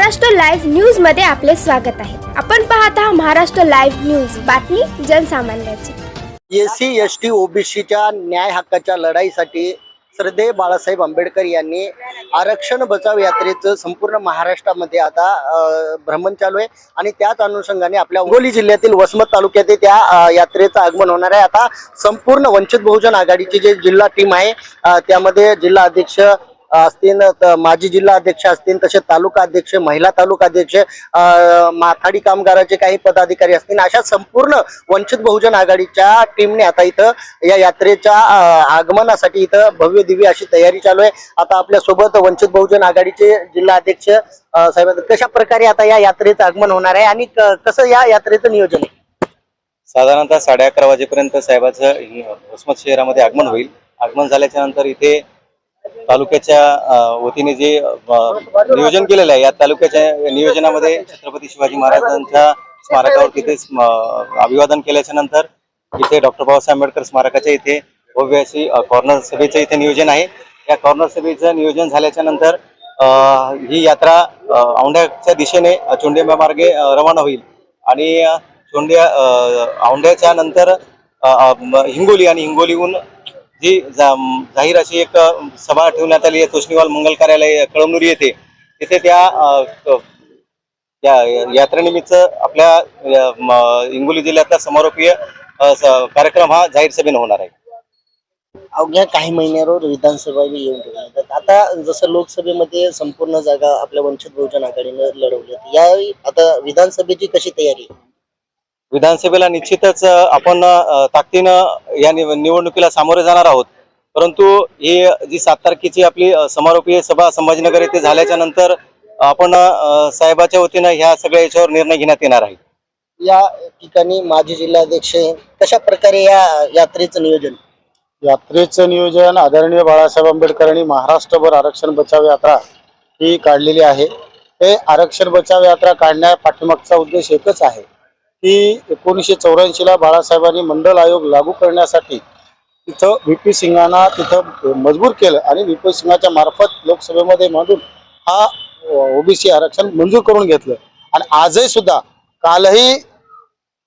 Maharashtra live न्यूजमध्ये आपले स्वागत आहे. आपण पाहत आहात महाराष्ट्र लाईव्ह न्यूज. बातमी जनसामान्याची. एस सी एस टी ओबीसीच्या न्याय हक्काच्या लढाईसाठी श्रद्धेय बाळासाहेब आंबेडकर यांनी आरक्षण बचाव यात्रेचं संपूर्ण महाराष्ट्रामध्ये आता भ्रमण चालू आहे. आणि त्याच अनुषंगाने आपल्या हिंगोली जिल्ह्यातील वसमत तालुक्यात त्या यात्रेचं आगमन होणार आहे. आता संपूर्ण वंचित बहुजन आघाडीची जे जिल्हा टीम आहे त्यामध्ये जिल्हा अध्यक्ष असतील माजी जिल्हा अध्यक्ष असतील तसे तालुका अध्यक्ष महिला तालुका अध्यक्ष माथाडी कामगाराचे काही पदाधिकारी असतील अशा संपूर्ण वंचित बहुजन आघाडीच्या टीमने आता इथं या यात्रेच्या आगमनासाठी इथं भव्य दिव्य अशी तयारी चालू आहे. आता आपल्यासोबत वंचित बहुजन आघाडीचे जिल्हा अध्यक्ष साहेब कशा प्रकारे आता या यात्रेचं आगमन होणार आहे आणि कसं या यात्रेचं नियोजन आहे? साधारणतः साडे अकरा वाजेपर्यंत साहेबाचं वसमत शहरामध्ये आगमन होईल. आगमन झाल्याच्यानंतर इथे तालुक्याच्या वतीने जे नियोजन केलेलं आहे या तालुक्याच्या नियोजनामध्ये छत्रपती शिवाजी महाराजांच्या स्मारकावर तिथे अभिवादन केल्याच्यानंतर इथे डॉक्टर बाबासाहेब आंबेडकर स्मारकाच्या इथे भव्य अशी कॉर्नर सभेचं इथे नियोजन आहे. या कॉर्नर सभेचं नियोजन झाल्याच्यानंतर ही यात्रा औंढ्याच्या दिशेने अ, चोंडिंबा मार्गे रवाना होईल. आणि चोंड्या औंढ्याच्या नंतर हिंगोली आणि हिंगोलीहून जी जा- जाहीर अशी एक सभा ठेवण्यात आली आहे. तोष्णीवाल मंगल कार्यालय कळमनुरी येथे. तिथे त्या यात्रेनिमित्त आपल्या हिंगोली जिल्ह्यातला समारोपीय कार्यक्रम हा जाहीर सभेने होणार आहे. अवघ्या काही महिन्यावर विधानसभा येऊन ठेवल्या आता जसं लोकसभेमध्ये संपूर्ण जागा आपल्या वंचित बहुजन आघाडीनं लढवल्या यावेळी आता विधानसभेची कशी तयारी आहे? विधानसभेला निश्चितच आपण ताकदीनं या निव- निवडणुकीला सामोरे जाणार आहोत. परंतु ही जी सात तारखेची आपली समारोपीय सभा संभाजीनगर येथे झाल्याच्यानंतर आपण साहेबाच्या वतीनं ह्या सगळ्या याच्यावर निर्णय घेण्यात येणार आहे. या ठिकाणी माजी जिल्हाध्यक्ष. कशा प्रकारे या यात्रेचं नियोजन? यात्रेचं नियोजन आदरणीय बाळासाहेब आंबेडकरांनी महाराष्ट्रभर आरक्षण बचाव यात्रा ही काढलेली आहे. हे आरक्षण बचाव यात्रा काढण्या पाठीमागचा उद्देश एकच आहे. की एकोणीसशे चौऱ्याऐंशीला बाळासाहेबांनी मंडल आयोग लागू करण्यासाठी तिथं व्ही पी सिंगांना तिथं मजबूर केलं आणि व्ही पी सिंगाच्या मार्फत लोकसभेमध्ये मांडून हा ओबीसी आरक्षण मंजूर करून घेतलं. आणि आजही सुद्धा कालही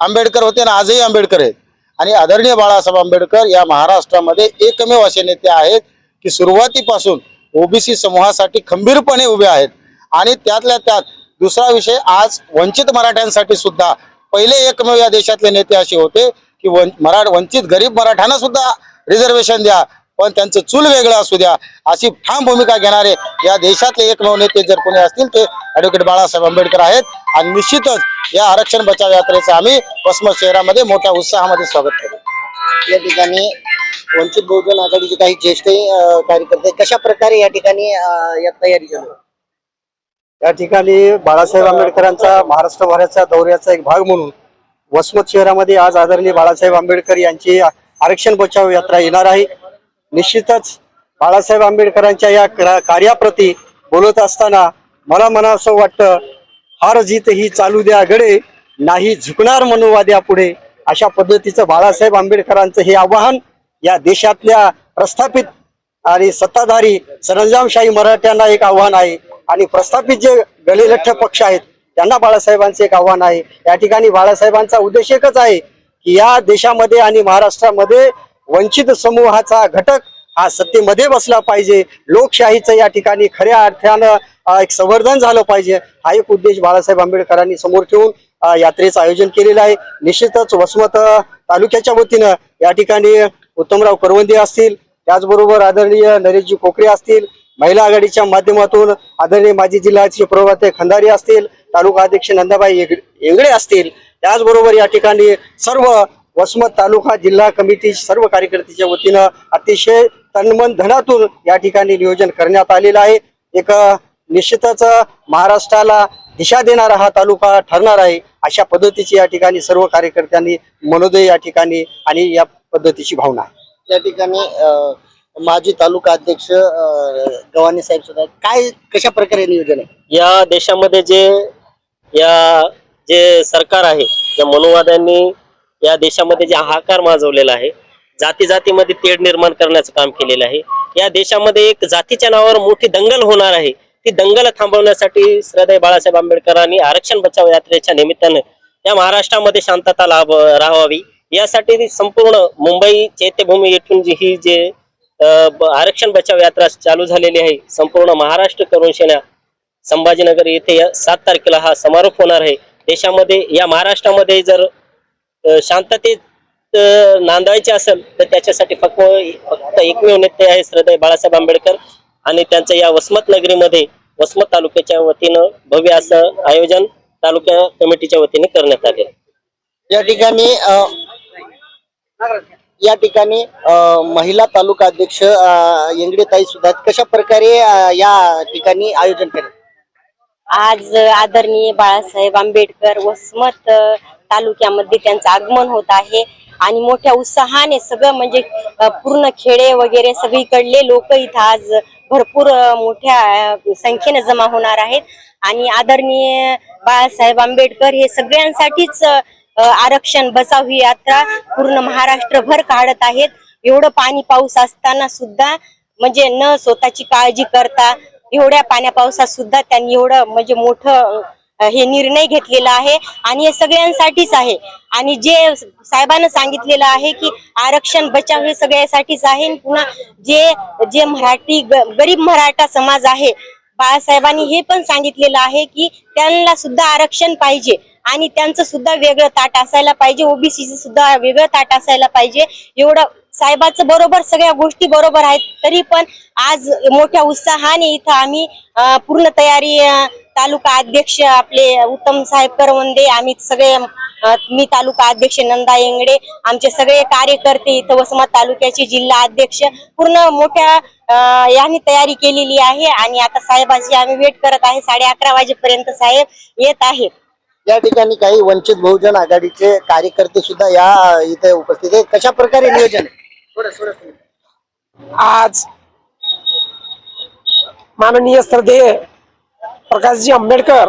आंबेडकर होते आणि आजही आंबेडकर आहेत. आणि आदरणीय बाळासाहेब आंबेडकर या महाराष्ट्रामध्ये एकमेव असे नेते आहेत की सुरुवातीपासून ओबीसी समूहासाठी खंबीरपणे उभे आहेत. आणि त्यातल्या त्यात दुसरा विषय आज वंचित मराठ्यांसाठी सुद्धा पहिले एकमेव या देशातले नेते असे होते की मराठ वंचित गरीब मराठ्यांना सुद्धा रिझर्वेशन द्या पण त्यांचं चूल वेगळं असू द्या. अशी ठाम भूमिका घेणारे या देशातले एकमेव नेते जर कोणी असतील ते ॲडव्होकेट बाळासाहेब आंबेडकर आहेत. आणि निश्चितच या आरक्षण बचाव यात्रेचं आम्ही वसमत शहरामध्ये मोठ्या उत्साहामध्ये स्वागत करू या ठिकाणी वंचित बहुजन आघाडीचे काही ज्येष्ठ कार्यकर्ते कशा प्रकारे या ठिकाणी या तयारी झाली या ठिकाणी बाळासाहेब आंबेडकरांचा महाराष्ट्र महाराष्ट्रभराच्या दौऱ्याचा एक भाग म्हणून वसमत शहरामध्ये आज आदरणीय बाळासाहेब आंबेडकर यांची आरक्षण बचाव यात्रा येणार आहे. निश्चितच बाळासाहेब आंबेडकरांच्या या कार्याप्रती बोलत असताना मला मना असं वाटतं हार जीत ही चालू द्या गडे नाही झुकणार मनोवाद्या पुढे. अशा पद्धतीचं बाळासाहेब आंबेडकरांचं हे आवाहन या देशातल्या प्रस्थापित आणि सत्ताधारी सरंजामशाही मराठ्यांना एक आव्हान आहे. आणि प्रस्थापित जे गलेलठ्ठ पक्ष आहेत त्यांना बाळासाहेबांचे एक आव्हान आहे. या ठिकाणी बाळासाहेबांचा उद्देश एकच आहे की या देशामध्ये आणि महाराष्ट्रामध्ये वंचित समूहाचा घटक हा सत्तेमध्ये बसला पाहिजे. लोकशाहीचं या ठिकाणी खऱ्या अर्थानं एक संवर्धन झालं पाहिजे. हा एक उद्देश बाळासाहेब आंबेडकरांनी समोर ठेवून यात्रेचं आयोजन केलेलं आहे. निश्चितच वसमत तालुक्याच्या वतीनं या ठिकाणी उत्तमराव करवंदे असतील त्याचबरोबर आदरणीय नरेशजी कोकरे असतील महिला आघाडीच्या माध्यमातून आदरणीय माजी जिल्ह्याचे प्रभाते खंदारी असतील तालुका अध्यक्ष नंदाबाई येग- येंगडे असतील त्याचबरोबर या ठिकाणी सर्व वसमत तालुका जिल्हा कमिटी सर्व कार्यकर्त्याच्या वतीनं अतिशय तन्मन धनातून या ठिकाणी नियोजन करण्यात आलेलं आहे. एक निश्चितच महाराष्ट्राला दिशा देणारा हा तालुका ठरणार आहे अशा पद्धतीची या ठिकाणी सर्व कार्यकर्त्यांनी मनोदय या ठिकाणी आणि या पद्धतीची भावना आहे. या ठिकाणी माजी तालुका अध्यक्ष गव्हाणे साहेब सुद्धा काय कशा प्रकारे नियोजन आहे? या देशामध्ये जे या जे सरकार आहे त्या मनुवाद्यांनी या देशामध्ये जे हाहाकार माजवलेला आहे जाती जातीमध्ये तेढ निर्माण करण्याचं काम केलेलं आहे. या देशामध्ये एक जातीच्या नावावर मोठी दंगल होणार आहे. ती दंगल थांबवण्यासाठी श्रद्धेय बाळासाहेब आंबेडकरांनी आरक्षण बचाव यात्रेच्या निमित्तानं या महाराष्ट्रामध्ये शांतता लाभ राहावी. यासाठी ती संपूर्ण मुंबई चैत्यभूमी येथून जी ही जे आरक्षण बचाव यात्रा चालू झालेली आहे. संपूर्ण महाराष्ट्र करून सेना संभाजीनगर येथे या सात तारखेला हा समारोप होणार आहे. देशामध्ये या महाराष्ट्रामध्ये जर शांततेत नांदायची असेल तर त्याच्यासाठी फक्त फक्त एकमेव नेते आहे श्रद्धे बाळासाहेब आंबेडकर आणि त्यांचं या वसमत नगरीमध्ये वसमत तालुक्याच्या वतीनं भव्य असं आयोजन तालुका कमिटीच्या वतीने करण्यात आले या ठिकाणी या ठिकाणी महिला तालुका अध्यक्ष अ, येंगडेताई सुद्धा कशा प्रकारे या ठिकाणी आयोजन करेल आज आदरणीय बाळासाहेब आंबेडकर वसमत तालुक्यामध्ये त्यांचं आगमन होत आहे. आणि मोठ्या उत्साहाने सगळं म्हणजे पूर्ण खेडे वगैरे सगळीकडले लोक इथं आज भरपूर मोठ्या संख्येने जमा होणार आहेत. आणि आदरणीय बाळासाहेब आंबेडकर हे सगळ्यांसाठीच आरक्षण बचाव ही यात्रा पूर्ण महाराष्ट्रभर काढत आहेत. एवढं पाणी पाऊस असताना सुद्धा म्हणजे न स्वतःची काळजी करता एवढ्या पाण्या पावसात सुद्धा त्यांनी एवढं म्हणजे मोठं हे निर्णय घेतलेला आहे. आणि हे सगळ्यांसाठीच आहे. आणि जे साहेबांना सांगितलेलं आहे की आरक्षण बचाव हे सगळ्यासाठीच आहे. पुन्हा जे जे मराठी गरीब मराठा समाज आहे बाळासाहेबांनी हे पण सांगितलेलं आहे की त्यांना सुद्धा आरक्षण पाहिजे. आणि त्यांचं सुद्धा वेगळं ताट असायला पाहिजे. ओबीसीचं सुद्धा वेगळं ताट असायला पाहिजे. एवढं साहेबाचं बरोबर सगळ्या गोष्टी बरोबर आहेत. तरी पण आज मोठ्या उत्साहाने इथं आम्ही पूर्ण तयारी तालुका अध्यक्ष आपले उत्तम साहेब करवंदे आम्ही सगळे मी तालुका अध्यक्ष नंदा येंगडे आमचे सगळे कार्यकर्ते इथं वसमत तालुक्याचे जिल्हा अध्यक्ष पूर्ण मोठ्या यांनी तयारी केलेली आहे. आणि आता साहेबाची आम्ही वेट करत आहे. साडे अकरा वाजेपर्यंत साहेब येत आहे या ठिकाणी काही वंचित बहुजन आघाडीचे कार्यकर्ते सुद्धा या इथे उपस्थित आहेत. कशा प्रकारे नियोजन आज माननीय श्रद्धेय प्रकाशजी आंबेडकर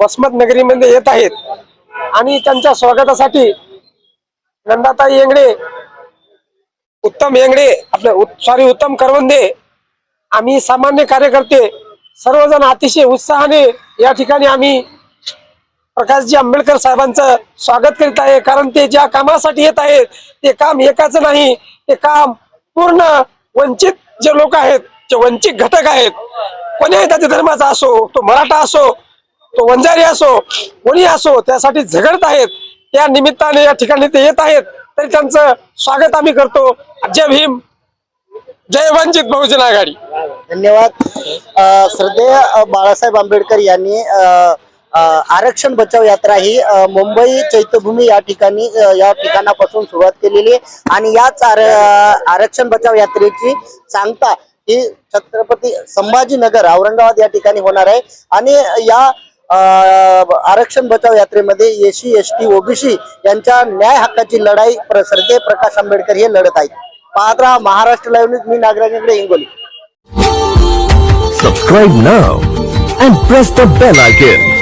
वसमत नगरीमध्ये येत आहेत आणि त्यांच्या स्वागतासाठी नंदाताई येंगडे उत्तम येंगडे आपले सॉरी उत्तम करवंदे आम्ही सामान्य कार्यकर्ते सर्वजण अतिशय उत्साहाने या ठिकाणी आम्ही प्रकाशजी आंबेडकर साहेबांचं स्वागत करीत आहे कारण ते ज्या कामासाठी येत आहेत ते काम एकाच नाही ते काम पूर्ण वंचित जे लोक आहेत जे वंचित घटक आहेत कोणीही जाती धर्माचा असो तो मराठा असो तो वंजारी असो कोणी असो त्यासाठी झगडत आहेत. त्या निमित्ताने या ठिकाणी ते येत आहेत. तरी त्यांचं स्वागत आम्ही करतो. जय भीम. जय वंचित बहुजन आघाडी. धन्यवाद. श्रद्धेय बाळासाहेब आंबेडकर यांनी आरक्षण बचाव यात्रा ही मुंबई चैत्यभूमी या ठिकाणी या ठिकाणापासून सुरुवात केलेली आहे. आणि याच आरक्षण बचाव यात्रेची सांगता ही छत्रपती संभाजीनगर औरंगाबाद या ठिकाणी होणार आहे. आणि या आरक्षण बचाव यात्रेमध्ये एसी एस टी ओबीसी यांच्या न्याय हक्काची लढाई प्र- प्रकाश आंबेडकर हे लढत आहेत. पाहत राहा महाराष्ट्र लाईव्ह न्यूज मी नागराजकडे Hingoli. Subscribe now and press the bell icon.